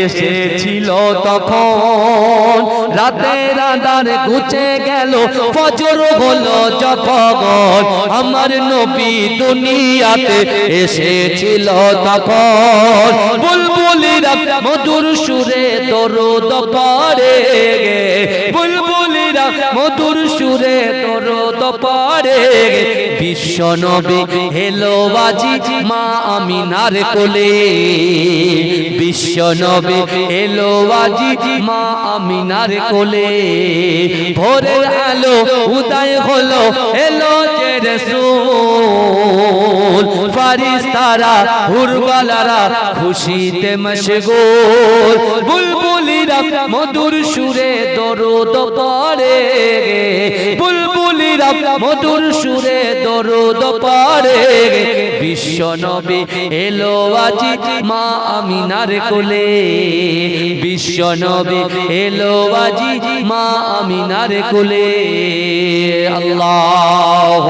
এসেছিল তখন। রাতের আধার গুছে গেল ফজর হলো যখন আমার নবী দুনিয়াতে এসেছিল তখন। বুলবুলিরা মধুর সুরে দরুদ পড়ে বুলবুলিরা মধুর সুরে দরুদ পড়ে বিশ্ব নবী, হেলো বাজি, মা কোলে। বিশ্ব নবী এলো আজি মা আমিনার কোলে। ভোরের আলো উদয় হলো, এলো যে রসূল। ফারিস্তারা, হুরবালারা খুশিতে মশগুল। বুলবুলিরা মধুর সুরে দরুদ পড়ে। বুলবুলিরা মধুর সুরে দরুদ পড়ে বিশ্ব নবী এলো আজি মা আমিনার কোলে। বিশ্ব নবী এলো আজি মা আমিনার কোলে। আল্লাহ